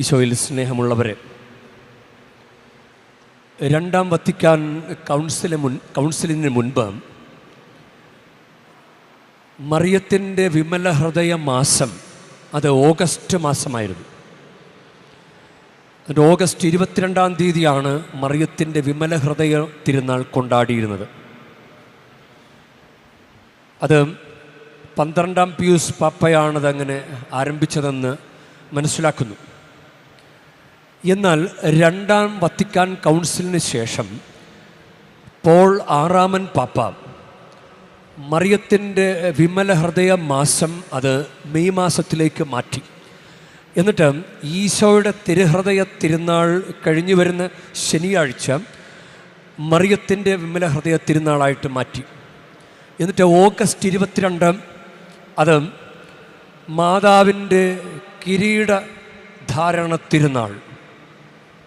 ഈശോയിൽ സ്നേഹമുള്ളവരെ രണ്ടാം വത്തിക്കാൻ കൗൺസിലിന് മുൻ കൗൺസിലിന് മുൻപ് മറിയത്തിന്റെ വിമല ഹൃദയ മാസം അത് ഓഗസ്റ്റ് മാസമായിരുന്നു. അത് ഓഗസ്റ്റ് ഇരുപത്തിരണ്ടാം തീയതിയാണ് മറിയത്തിന്റെ വിമല ഹൃദയ തിരുനാൾ കൊണ്ടാടിയിരുന്നത്. അത് പന്ത്രണ്ടാം പിയൂസ് പാപ്പയാണത് അങ്ങനെ ആരംഭിച്ചതെന്ന് മനസ്സിലാക്കുന്നു. എന്നാൽ രണ്ടാം വത്തിക്കാൻ കൗൺസിലിന് ശേഷം പോൾ ആറാമൻ പാപ്പ മറിയത്തിന്റെ വിമല ഹൃദയ മാസം അത് മെയ് മാസത്തിലേക്ക് മാറ്റി. എന്നിട്ട് ഈശോയുടെ തിരുഹൃദയ തിരുനാൾ കഴിഞ്ഞു വരുന്ന ശനിയാഴ്ച മറിയത്തിന്റെ വിമല ഹൃദയ തിരുനാളായിട്ട് മാറ്റി. എന്നിട്ട് ഓഗസ്റ്റ് ഇരുപത്തിരണ്ട് അത് മാതാവിന്റെ കിരീട ധാരണ തിരുനാൾ.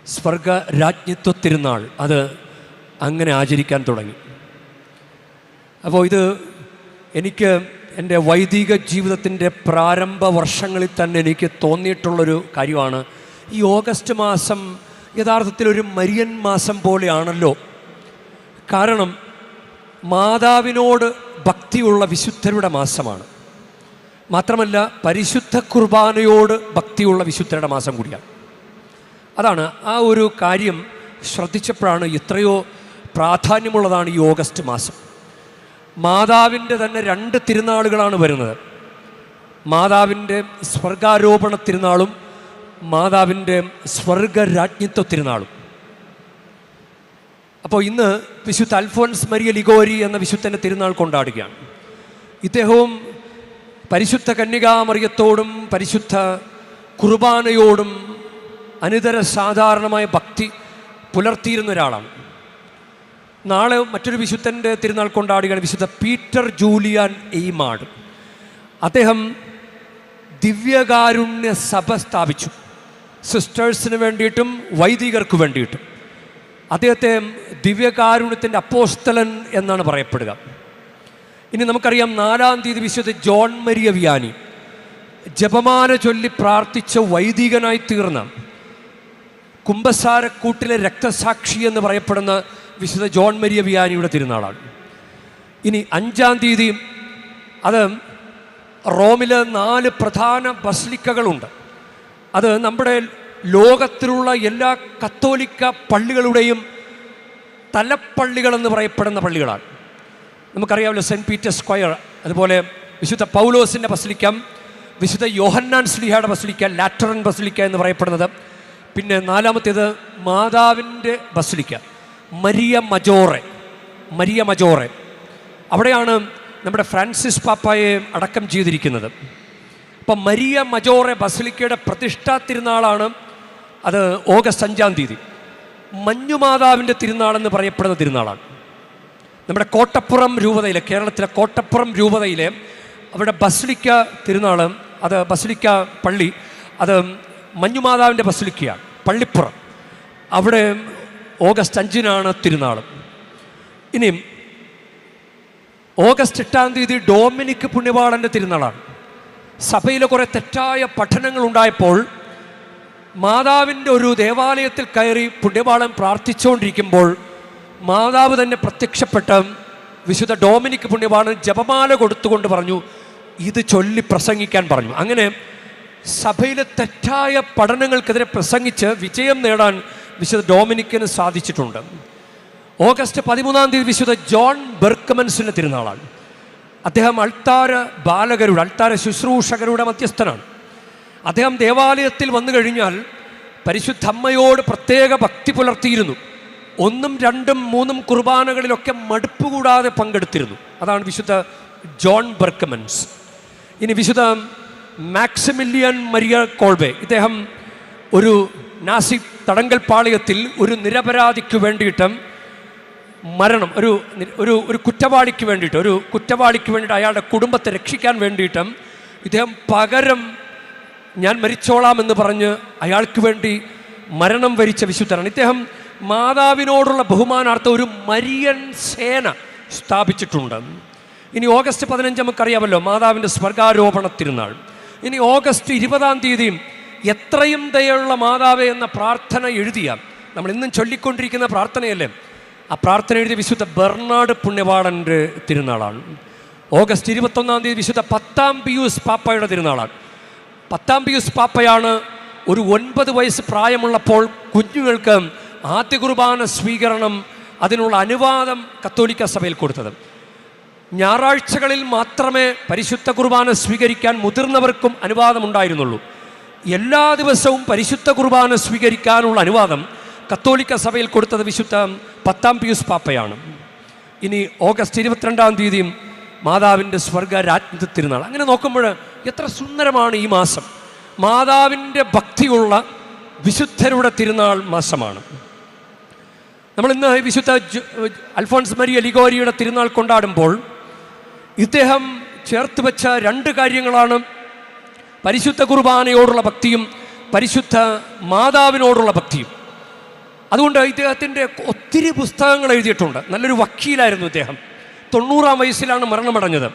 സ്വർഗ രാജ്ഞിത്വ തിരുനാൾ അത് അങ്ങനെ ആചരിക്കാൻ തുടങ്ങി. അപ്പോൾ ഇത് എനിക്ക് എന്റെ വൈദിക ജീവിതത്തിന്റെ പ്രാരംഭ വർഷങ്ങളിൽ തന്നെ എനിക്ക് തോന്നിയിട്ടുള്ളൊരു കാര്യമാണ്. ഈ ഓഗസ്റ്റ് മാസം യഥാർത്ഥത്തിൽ ഒരു മരിയൻ മാസം പോലെയാണല്ലോ. കാരണം മാതാവിനോട് ഭക്തിയുള്ള വിശുദ്ധരുടെ മാസമാണ്. മാത്രമല്ല പരിശുദ്ധ കുർബാനയോട് ഭക്തിയുള്ള വിശുദ്ധരുടെ മാസം കൂടിയാണ്. അതാണ് ആ ഒരു കാര്യം ശ്രദ്ധിച്ചപ്പോഴാണ് എത്രയോ പ്രാധാന്യമുള്ളതാണ് ഈ ഓഗസ്റ്റ് മാസം. മാതാവിന്റെ തന്നെ രണ്ട് തിരുനാളുകളാണ് വരുന്നത്. മാതാവിന്റെ സ്വർഗാരോപണ തിരുനാളും മാതാവിന്റെ സ്വർഗരാജ്ഞിത്വ തിരുനാളും. അപ്പോൾ ഇന്ന് വിശുദ്ധ അൽഫോൻസ് മരിയ ലിഗോരി എന്ന വിശുദ്ധന്റെ തിരുനാൾ കൊണ്ടാടുകയാണ്. ഇദ്ദേഹവും പരിശുദ്ധ കന്യകാമറിയത്തോടും പരിശുദ്ധ കുർബാനയോടും അനിതര സാധാരണമായ ഭക്തി പുലർത്തിയിരുന്ന ഒരാളാണ്. നാളെ മറ്റൊരു വിശുദ്ധന്റെ തിരുനാൾ കൊണ്ടാടുകയാണ് വിശുദ്ധ പീറ്റർ ജൂലിയാൻ എയ്മാട്. അദ്ദേഹം ദിവ്യകാരുണ്യ സഭ സ്ഥാപിച്ചു. സിസ്റ്റേഴ്സിന് വേണ്ടിയിട്ടും വൈദികർക്ക് വേണ്ടിയിട്ടും. അദ്ദേഹത്തെ ദിവ്യകാരുണ്യത്തിന്റെ അപ്പോസ്തലൻ എന്നാണ് പറയപ്പെടുക. ഇനി നമുക്കറിയാം നാലാം തീയതി വിശുദ്ധ ജോൺ മരിയ വിയാനി ജപമാന ചൊല്ലി പ്രാർത്ഥിച്ച വൈദികനായി തീർന്ന കുംഭസാരക്കൂട്ടിലെ രക്തസാക്ഷി എന്ന് പറയപ്പെടുന്ന വിശുദ്ധ ജോൺ മരിയ വിയാനിയുടെ തിരുനാളാണ്. ഇനി അഞ്ചാം തീയതി അത് റോമിൽ നാല് പ്രധാന ബസ്ലിക്കകളുണ്ട്. അത് നമ്മുടെ ലോകത്തിലുള്ള എല്ലാ കത്തോലിക്ക പള്ളികളുടെയും തലപ്പള്ളികളെന്ന് പറയപ്പെടുന്ന പള്ളികളാണ്. നമുക്കറിയാമല്ലോ സെന്റ് പീറ്റേഴ്സ് സ്ക്വയർ അതുപോലെ വിശുദ്ധ പൗലോസിന്റെ ബസ്ലിക്ക വിശുദ്ധ യോഹന്നാൻ സ്ലിഹയുടെ ബസ്ലിക്ക ലാറ്ററൻ ബസ്ലിക്ക എന്ന് പറയപ്പെടുന്നത്. പിന്നെ നാലാമത്തേത് മാതാവിന്റെ basilica. Maria Maggiore Maria Maggiore. അവിടെയാണ് നമ്മുടെ ഫ്രാൻസിസ് പാപ്പായെ അടക്കം ചെയ്തിരിക്കുന്നത്. അപ്പം മരിയ മജോറെ ബസലിക്കയുടെ പ്രതിഷ്ഠാ തിരുനാളാണ് അത് ഓഗസ്റ്റ് അഞ്ചാം തീയതി. മഞ്ഞുമാതാവിന്റെ തിരുനാളെന്ന് പറയപ്പെടുന്ന തിരുനാളാണ്. നമ്മുടെ കോട്ടപ്പുറം രൂപതയിലെ കേരളത്തിലെ കോട്ടപ്പുറം രൂപതയിലെ അവിടെ ബസലിക്ക തിരുനാൾ അത് ബസലിക്ക പള്ളി അത് മഞ്ഞുമാതാവിന്റെ ബസലിക്കയാണ് പള്ളിപ്പുറം. അവിടെ ഓഗസ്റ്റ് അഞ്ചിനാണ് തിരുനാൾ ഇനിയും ഓഗസ്റ്റ് എട്ടാം തീയതി ഡോമിനിക് പുണ്യവാളന്റെ തിരുനാളാണ്. സഭയിലെ കുറേ തെറ്റായ പഠനങ്ങൾ ഉണ്ടായപ്പോൾ മാതാവിന്റെ ഒരു ദേവാലയത്തിൽ കയറി പുണ്യവാളൻ പ്രാർത്ഥിച്ചുകൊണ്ടിരിക്കുമ്പോൾ മാതാവ് തന്നെ പ്രത്യക്ഷപ്പെട്ട് വിശുദ്ധ ഡോമിനിക് പുണ്യവാളൻ ജപമാല കൊടുത്തുകൊണ്ട് പറഞ്ഞു ഇത് ചൊല്ലി പ്രസംഗിക്കാൻ പറഞ്ഞു. അങ്ങനെ സഭയിലെ തെറ്റായ പഠനങ്ങൾക്കെതിരെ പ്രസംഗിച്ച് വിജയം നേടാൻ വിശുദ്ധ ഡോമിനിക്കിന് സാധിച്ചിട്ടുണ്ട്. ഓഗസ്റ്റ് പതിമൂന്നാം തീയതി വിശുദ്ധ ജോൺ ബെർക്കമൻസിന്റെ തിരുനാളാണ്. അദ്ദേഹം അൾത്താര ബാലകരുടെ അൾത്താര ശുശ്രൂഷകരുടെ മധ്യസ്ഥനാണ്. അദ്ദേഹം ദേവാലയത്തിൽ വന്നു കഴിഞ്ഞാൽ പരിശുദ്ധ അമ്മയോട് പ്രത്യേക ഭക്തി പുലർത്തിയിരുന്നു. ഒന്നും രണ്ടും മൂന്നും കുർബാനകളിലൊക്കെ മടുപ്പ് കൂടാതെ പങ്കെടുത്തിരുന്നു. അതാണ് വിശുദ്ധ ജോൺ ബെർക്കമൻസ്. ഇനി വിശുദ്ധ മാക്സിമിലിയൻ മരിയ കോൾബെ. ഇദ്ദേഹം ഒരു നാസി തടങ്കൽ പാളയത്തിൽ ഒരു നിരപരാധിക്ക് വേണ്ടിയിട്ട് മരണം ഒരു ഒരു ഒരു കുറ്റവാളിക്ക് വേണ്ടിയിട്ട് ഒരു കുറ്റവാളിക്ക് വേണ്ടിയിട്ട് അയാളുടെ കുടുംബത്തെ രക്ഷിക്കാൻ വേണ്ടിയിട്ടും ഇദ്ദേഹം പകരം ഞാൻ മരിച്ചോളാം എന്ന് പറഞ്ഞ് അയാൾക്ക് വേണ്ടി മരണം വരിച്ച വിശുദ്ധനാണ്. ഇദ്ദേഹം മാതാവിനോടുള്ള ബഹുമാനാർത്ഥം ഒരു മരിയൻ സേന സ്ഥാപിച്ചിട്ടുണ്ട്. ഇനി ഓഗസ്റ്റ് പതിനഞ്ച് നമുക്കറിയാമല്ലോ മാതാവിന്റെ സ്വർഗാരോപണ തിരുനാൾ ഇനി ഓഗസ്റ്റ് ഇരുപതാം തീയതിയും എത്രയും ദയുള്ള മാതാവേ എന്ന പ്രാർത്ഥന എഴുതിയ നമ്മൾ ഇന്നും ചൊല്ലിക്കൊണ്ടിരിക്കുന്ന പ്രാർത്ഥനയല്ലേ? ആ പ്രാർത്ഥന എഴുതിയ വിശുദ്ധ ബെർണാഡ് പുണ്യവാളന്റെ തിരുനാളാണ്. ഓഗസ്റ്റ് ഇരുപത്തൊന്നാം തീയതി വിശുദ്ധ പത്താം പിയൂസ് പാപ്പയുടെ തിരുനാളാണ്. പത്താം പിയൂസ് പാപ്പയാണ് ഒരു ഒൻപത് വയസ്സ് പ്രായമുള്ളപ്പോൾ കുഞ്ഞുങ്ങൾക്ക് ആദ്യ കുർബാന സ്വീകരണം അതിനുള്ള അനുവാദം കത്തോലിക്ക സഭയിൽ കൊടുത്തത്. ഞായറാഴ്ചകളിൽ മാത്രമേ പരിശുദ്ധ കുർബാന സ്വീകരിക്കാൻ മുതിർന്നവർക്കും അനുവാദമുണ്ടായിരുന്നുള്ളൂ എല്ലാ ദിവസവും പരിശുദ്ധ കുർബാന സ്വീകരിക്കാനുള്ള അനുവാദം കത്തോലിക്ക സഭയിൽ കൊടുത്തത് വിശുദ്ധ പത്താം പിയൂസ് പാപ്പയാണ്. ഇനി ഓഗസ്റ്റ് ഇരുപത്തിരണ്ടാം തീയതിയും മാതാവിന്റെ സ്വർഗ രാജ്ഞ തിരുനാൾ. അങ്ങനെ നോക്കുമ്പോൾ എത്ര സുന്ദരമാണ് ഈ മാസം. മാതാവിന്റെ ഭക്തിയുള്ള വിശുദ്ധരുടെ തിരുനാൾ മാസമാണ്. നമ്മൾ ഇന്ന് വിശുദ്ധ അൽഫോൺസ് മരിയ ലിഗോരിയുടെ തിരുനാൾ കൊണ്ടാടുമ്പോൾ ഇദ്ദേഹം ചേർത്ത് വെച്ച രണ്ട് കാര്യങ്ങളാണ്. പരിശുദ്ധ കുർബാനയോടുള്ള ഭക്തിയും പരിശുദ്ധ മാതാവിനോടുള്ള ഭക്തിയും. അതുകൊണ്ട് ഇദ്ദേഹത്തിന്റെ ഒത്തിരി പുസ്തകങ്ങൾ എഴുതിയിട്ടുണ്ട്. നല്ലൊരു വക്കീലായിരുന്നു ഇദ്ദേഹം. തൊണ്ണൂറാം വയസ്സിലാണ് മരണമടഞ്ഞത്.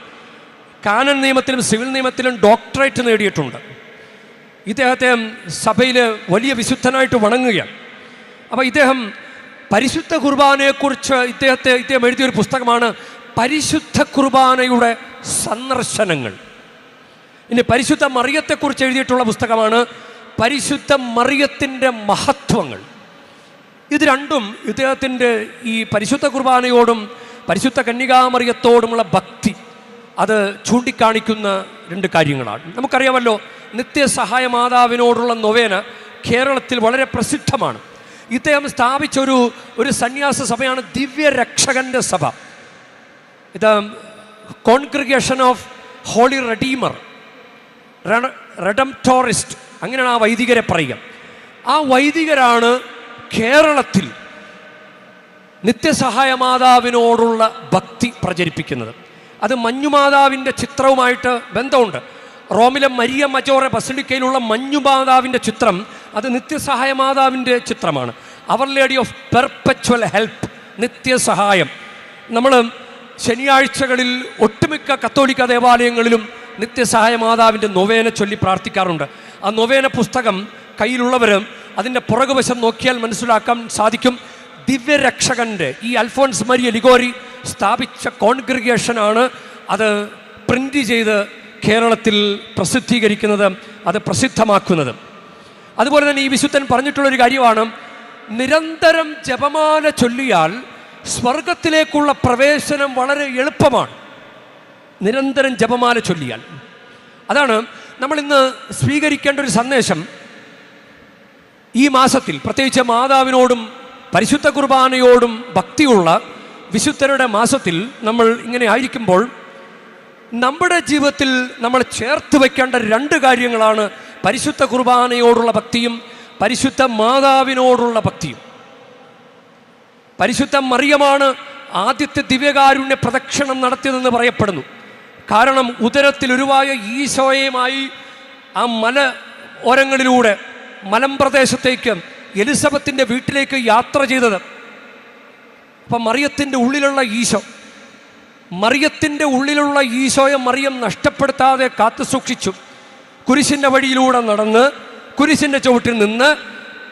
കാനൻ നിയമത്തിലും സിവിൽ നിയമത്തിലും ഡോക്ടറേറ്റ് നേടിയിട്ടുണ്ട്. ഇദ്ദേഹത്തെ സഭയിൽ വലിയ വിശുദ്ധനായിട്ട് വണങ്ങുകയാണ്. അപ്പോൾ ഇദ്ദേഹം പരിശുദ്ധ കുർബാനയെക്കുറിച്ച് ഇദ്ദേഹത്തെ ഇദ്ദേഹം എഴുതിയൊരു പുസ്തകമാണ് പരിശുദ്ധ കുർബാനയുടെ സന്ദർശനങ്ങൾ. ഇനി പരിശുദ്ധ മറിയത്തെക്കുറിച്ച് എഴുതിയിട്ടുള്ള പുസ്തകമാണ് പരിശുദ്ധ മറിയത്തിന്റെ മഹത്വങ്ങൾ. ഇത് രണ്ടും ഇദ്ദേഹത്തിന്റെ ഈ പരിശുദ്ധ കുർബാനയോടും പരിശുദ്ധ കന്യകാമറിയത്തോടുമുള്ള ഭക്തി അത് ചൂണ്ടിക്കാണിക്കുന്ന രണ്ട് കാര്യങ്ങളാണ്. നമുക്കറിയാമല്ലോ നിത്യസഹായ മാതാവിനോടുള്ള നൊവേന കേരളത്തിൽ വളരെ പ്രസിദ്ധമാണ്. ഇദ്ദേഹം സ്ഥാപിച്ചൊരു ഒരു സന്യാസ സഭയാണ് ദിവ്യരക്ഷകന്റെ സഭ. ഇത് congregation of holy redeemer Redemptorist അങ്ങനെയാണ് ആ വൈദികരെ പറയുക. ആ വൈദികരാണ് കേരളത്തിൽ നിത്യസഹായ മാതാവിനോടുള്ള ഭക്തി പ്രചരിപ്പിക്കുന്നത്. അത് മഞ്ഞുമാതാവിന്റെ ചിത്രവുമായിട്ട് ബന്ധമുണ്ട്. റോമിലെ മരിയ മജോറെ ബസിലിക്കയിലുള്ള മഞ്ഞുമാതാവിന്റെ ചിത്രം അത് നിത്യസഹായ മാതാവിന്റെ ചിത്രമാണ്. Our lady of perpetual help Nithyasahayam. നമ്മൾ ശനിയാഴ്ചകളിൽ ഒട്ടുമിക്ക കത്തോലിക്ക ദേവാലയങ്ങളിലും നിത്യസഹായ മാതാവിന്റെ നൊവേന ചൊല്ലി പ്രാർത്ഥിക്കാറുണ്ട്. ആ നൊവേന പുസ്തകം കയ്യിലുള്ളവർ അതിന്റെ പുറകുവശം നോക്കിയാൽ മനസ്സിലാക്കാൻ സാധിക്കും. ദിവ്യരക്ഷകന്റെ ഈ അൽഫോൺസ് മരിയ ലിഗോരി സ്ഥാപിച്ച കോൺഗ്രിഗേഷനാണ് അത് പ്രിന്റ് ചെയ്ത് കേരളത്തിൽ പ്രസിദ്ധീകരിക്കുന്നത് അത് പ്രസിദ്ധമാക്കുന്നത്. അതുപോലെ തന്നെ ഈ വിശുദ്ധൻ പറഞ്ഞിട്ടുള്ളൊരു കാര്യമാണ് നിരന്തരം ജപമാല ചൊല്ലിയാൽ സ്വർഗത്തിലേക്കുള്ള പ്രവേശനം വളരെ എളുപ്പമാണ്. നിരന്തരം ജപമാല ചൊല്ലിയാൽ. അതാണ് നമ്മൾ ഇന്ന് സ്വീകരിക്കേണ്ട ഒരു സന്ദേശം. ഈ മാസത്തിൽ പ്രത്യേകിച്ച് മാതാവിനോടും പരിശുദ്ധ കുർബാനയോടും ഭക്തിയുള്ള വിശുദ്ധരുടെ മാസത്തിൽ നമ്മൾ ഇങ്ങനെ ആയിരിക്കുമ്പോൾ നമ്മുടെ ജീവിതത്തിൽ നമ്മൾ ചേർത്ത് വയ്ക്കേണ്ട രണ്ട് കാര്യങ്ങളാണ് പരിശുദ്ധ കുർബാനയോടുള്ള ഭക്തിയും പരിശുദ്ധ മാതാവിനോടുള്ള ഭക്തിയും. പരിശുദ്ധ മറിയമാണ് ആദ്യത്തെ ദിവ്യകാരുണ്യ പ്രദക്ഷിണം നടത്തിയതെന്ന് പറയപ്പെടുന്നു. കാരണം ഉദരത്തിൽ ഉരുവായ ഈശോയുമായി ആ മല ഓരങ്ങളിലൂടെ മലമ്പ്രദേശത്തേക്ക് എലിസബത്തിന്റെ വീട്ടിലേക്ക് യാത്ര ചെയ്തത്. അപ്പം മറിയത്തിന്റെ ഉള്ളിലുള്ള ഈശോ മറിയത്തിന്റെ ഉള്ളിലുള്ള ഈശോയെ മറിയം നഷ്ടപ്പെടുത്താതെ കാത്തു സൂക്ഷിച്ചു. കുരിശിന്റെ വഴിയിലൂടെ നടന്ന് കുരിശിന്റെ ചുവട്ടിൽ നിന്ന്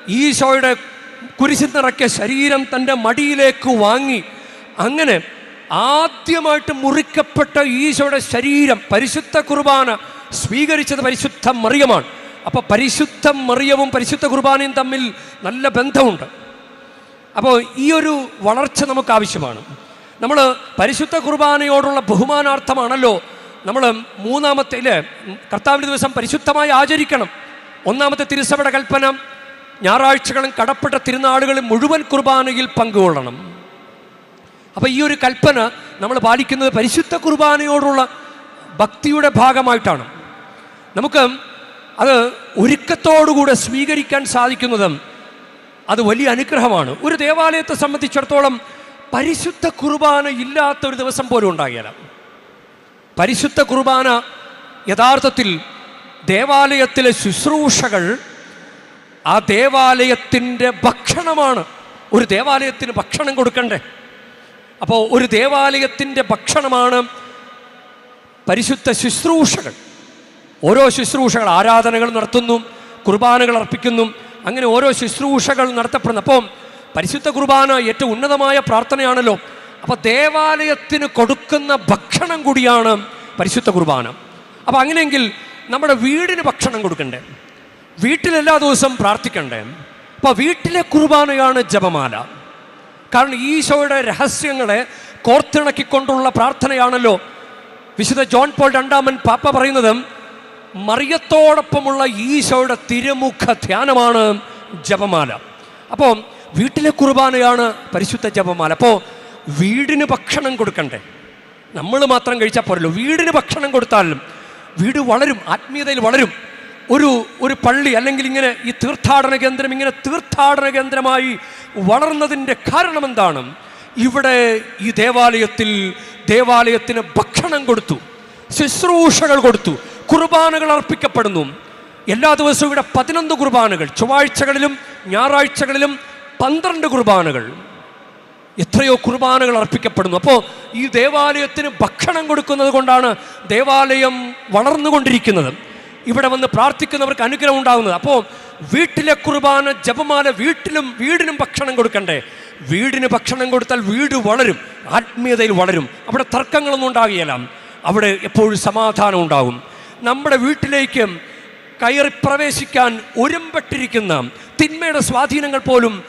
ഈശോയുടെ കുരിശിൽ നിറക്കിയ ശരീരം തന്റെ മടിയിലേക്ക് വാങ്ങി. അങ്ങനെ ആദ്യമായിട്ട് മുറിക്കപ്പെട്ട ഈശോയുടെ ശരീരം പരിശുദ്ധ കുർബാന സ്വീകരിച്ചത് പരിശുദ്ധ മറിയമാണ്. അപ്പോൾ പരിശുദ്ധ മറിയവും പരിശുദ്ധ കുർബാനയും തമ്മിൽ നല്ല ബന്ധമുണ്ട്. അപ്പോൾ ഈ ഒരു വളർച്ച നമുക്ക് ആവശ്യമാണ്. നമ്മൾ പരിശുദ്ധ കുർബാനയോടുള്ള ബഹുമാനാർത്ഥമാണല്ലോ നമ്മൾ മൂന്നാമത്തെ ഇല്ലേ? കർത്താവിന്റെ ദിവസം പരിശുദ്ധമായി ആചരിക്കണം. ഒന്നാമത്തെ തിരുസഭയുടെ കൽപ്പന ഞായറാഴ്ചകളും കടപ്പെട്ട തിരുനാളുകളിൽ മുഴുവൻ കുർബാനയിൽ പങ്കുകൊള്ളണം. അപ്പോൾ ഈ ഒരു കൽപ്പന നമ്മൾ പാലിക്കുന്നത് പരിശുദ്ധ കുർബാനയോടുള്ള ഭക്തിയുടെ ഭാഗമായിട്ടാണ്. നമുക്ക് അത് ഒരുക്കത്തോടുകൂടെ സ്വീകരിക്കാൻ സാധിക്കുന്നതും അത് വലിയ അനുഗ്രഹമാണ്. ഒരു ദേവാലയത്തെ സംബന്ധിച്ചിടത്തോളം പരിശുദ്ധ കുർബാന ഇല്ലാത്ത ഒരു ദിവസം പോലും ഉണ്ടാകില്ല. പരിശുദ്ധ കുർബാന യഥാർത്ഥത്തിൽ ദേവാലയത്തിലെ ശുശ്രൂഷകൾ ആ ദേവാലയത്തിന്റെ ഭക്ഷണമാണ്. ഒരു ദേവാലയത്തിന് ഭക്ഷണം കൊടുക്കണ്ടേ? അപ്പോൾ ഒരു ദേവാലയത്തിന്റെ ഭക്ഷണമാണ് പരിശുദ്ധ ശുശ്രൂഷകൾ. ഓരോ ശുശ്രൂഷകൾ ആരാധനകൾ നടത്തുന്നു കുർബാനകൾ അർപ്പിക്കുന്നു അങ്ങനെ ഓരോ ശുശ്രൂഷകൾ നടത്തപ്പെടുന്നു. അപ്പം പരിശുദ്ധ കുർബാന ഏറ്റവും ഉന്നതമായ പ്രാർത്ഥനയാണല്ലോ. അപ്പോൾ ദേവാലയത്തിന് കൊടുക്കുന്ന ഭക്ഷണം കൂടിയാണ് പരിശുദ്ധ കുർബാന. അപ്പോൾ അങ്ങനെയെങ്കിൽ നമ്മുടെ വീടിന് ഭക്ഷണം കൊടുക്കണ്ടേ? വീട്ടിലെല്ലാ ദിവസവും പ്രാർത്ഥിക്കണ്ടേ? അപ്പോൾ വീട്ടിലെ കുർബാനയാണ് ജപമാല. കാരണം ഈശോയുടെ രഹസ്യങ്ങളെ കോർത്തിണക്കിക്കൊണ്ടുള്ള പ്രാർത്ഥനയാണല്ലോ. വിശുദ്ധ ജോൺ പോൾ രണ്ടാമൻ പാപ്പ പറയുന്നത് മറിയത്തോടൊപ്പമുള്ള ഈശോയുടെ തിരുമുഖ ധ്യാനമാണ് ജപമാല. അപ്പോൾ വീട്ടിലെ കുർബാനയാണ് പരിശുദ്ധ ജപമാല. അപ്പോൾ വീടിന് ഭക്ഷണം കൊടുക്കണ്ടേ? നമ്മൾ മാത്രം കഴിച്ചാൽ പോരല്ലോ. വീടിന് ഭക്ഷണം കൊടുത്താലും വീട് വളരും ആത്മീയതയിൽ വളരും. ഒരു ഒരു പള്ളി അല്ലെങ്കിൽ ഇങ്ങനെ ഈ തീർത്ഥാടന കേന്ദ്രം ഇങ്ങനെ തീർത്ഥാടന കേന്ദ്രമായി വളർന്നതിന്റെ കാരണം എന്താണ് ഇവിടെ ഈ ദേവാലയത്തിൽ ദേവാലയത്തിന് ഭക്ഷണം കൊടുത്തു ശുശ്രൂഷകൾ കൊടുത്തു കുർബാനകൾ അർപ്പിക്കപ്പെടുന്നു. എല്ലാ ദിവസവും ഇവിടെ പതിനൊന്ന് കുർബാനകൾ ചൊവ്വാഴ്ചകളിലും ഞായറാഴ്ചകളിലും പന്ത്രണ്ട് കുർബാനകൾ. എത്രയോ കുർബാനകൾ അർപ്പിക്കപ്പെടുന്നു. അപ്പോൾ ഈ ദേവാലയത്തിന് ഭക്ഷണം കൊടുക്കുന്നത് കൊണ്ടാണ് ദേവാലയം വളർന്നുകൊണ്ടിരിക്കുന്നത്. ഇവിടെ വന്ന് പ്രാർത്ഥിക്കുന്നവർക്ക് അനുഗ്രഹം ഉണ്ടാകുന്നത് അപ്പോൾ വീട്ടിലെ കുർബാന ജപമാല വീട്ടിലും വീടിനും ഭക്ഷണം കൊടുക്കണ്ടേ? വീടിന് ഭക്ഷണം കൊടുത്താൽ വീട് വളരും ആത്മീയതയിൽ വളരും. അവിടെ തർക്കങ്ങളൊന്നും ഉണ്ടാകുകയില്ല അവിടെ എപ്പോഴും സമാധാനം ഉണ്ടാകും നമ്മുടെ വീട്ടിലേക്ക് കയറി പ്രവേശിക്കാൻ ഒരുമ്പെട്ടിരിക്കുന്ന തിന്മയുടെ സ്വാധീനങ്ങൾ പോലും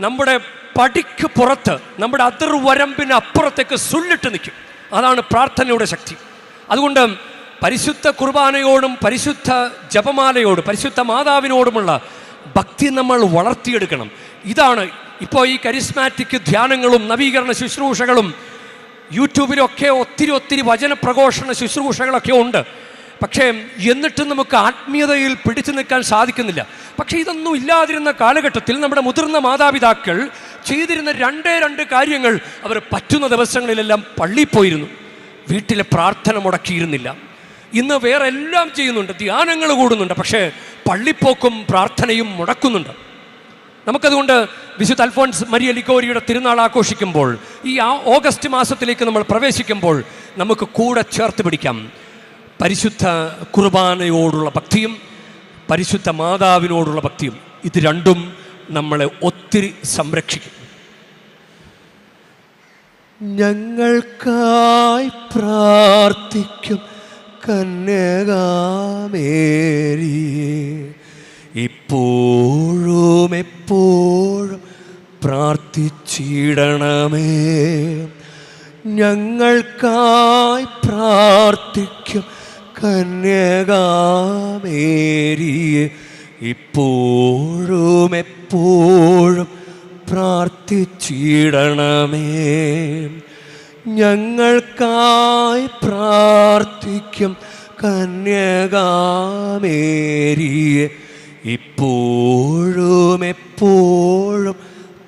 നമ്മുടെ പടിക്ക് പുറത്ത് നമ്മുടെ അതിർവരമ്പിന് അപ്പുറത്തേക്ക് സുല്ലിട്ട് നിൽക്കും. അതാണ് പ്രാർത്ഥനയുടെ ശക്തി. അതുകൊണ്ട് പരിശുദ്ധ കുർബാനയോടും പരിശുദ്ധ ജപമാലയോടും പരിശുദ്ധ മാതാവിനോടുമുള്ള ഭക്തി നമ്മൾ വളർത്തിയെടുക്കണം. ഇതാണ് ഇപ്പോൾ ഈ കരിസ്മാറ്റിക് ധ്യാനങ്ങളും നവീകരണ ശുശ്രൂഷകളും യൂട്യൂബിലൊക്കെ ഒത്തിരി ഒത്തിരി വചന പ്രഘോഷണ ശുശ്രൂഷകളൊക്കെ ഉണ്ട്. പക്ഷേ എന്നിട്ടും നമുക്ക് ആത്മീയതയിൽ പിടിച്ചു നിൽക്കാൻ സാധിക്കുന്നില്ല. പക്ഷേ ഇതൊന്നും ഇല്ലാതിരുന്ന കാലഘട്ടത്തിൽ നമ്മുടെ മുതിർന്ന മാതാപിതാക്കൾ ചെയ്തിരുന്ന രണ്ടേ രണ്ട് കാര്യങ്ങൾ അവർ പറ്റുന്ന ദിവസങ്ങളിലെല്ലാം പള്ളിയിൽ പോയിരുന്നു. വീട്ടിലെ പ്രാർത്ഥന മുടക്കിയിരുന്നില്ല. ഇന്ന് വേറെ എല്ലാം ചെയ്യുന്നുണ്ട് ധ്യാനങ്ങൾ കൂടുന്നുണ്ട് പക്ഷേ പള്ളിപ്പോക്കും പ്രാർത്ഥനയും മുടക്കുന്നുണ്ട്. നമുക്കതുകൊണ്ട് വിശുദ്ധ അൽഫോൺസ് മരിയ ലിക്കോരിയുടെ തിരുനാൾ ആഘോഷിക്കുമ്പോൾ ഈ ആ ഓഗസ്റ്റ് മാസത്തിലേക്ക് നമ്മൾ പ്രവേശിക്കുമ്പോൾ നമുക്ക് കൂടെ ചേർത്ത് പിടിക്കാം. പരിശുദ്ധ കുർബാനയോടുള്ള ഭക്തിയും പരിശുദ്ധ മാതാവിനോടുള്ള ഭക്തിയും ഇത് രണ്ടും നമ്മളെ ഒത്തിരി സംരക്ഷിക്കും. ഞങ്ങൾക്കായി പ്രാർത്ഥിക്കും. കന്യകാമേരിയെ ഇപ്പോഴും എപ്പോഴും പ്രാർത്ഥിച്ചിടണമേ. ഞങ്ങൾക്കായി പ്രാർത്ഥിക്കും കന്യകാമേരിയെ. ഇപ്പോഴും എപ്പോഴും പ്രാർത്ഥിച്ചിടണമേ. ഞങ്ങൾക്കായി പ്രാർത്ഥിക്കും കന്യകാമേരിയെ. ഇപ്പോഴും എപ്പോഴും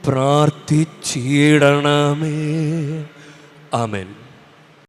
പ്രാർത്ഥിച്ചിടണമേ. ആമേൻ.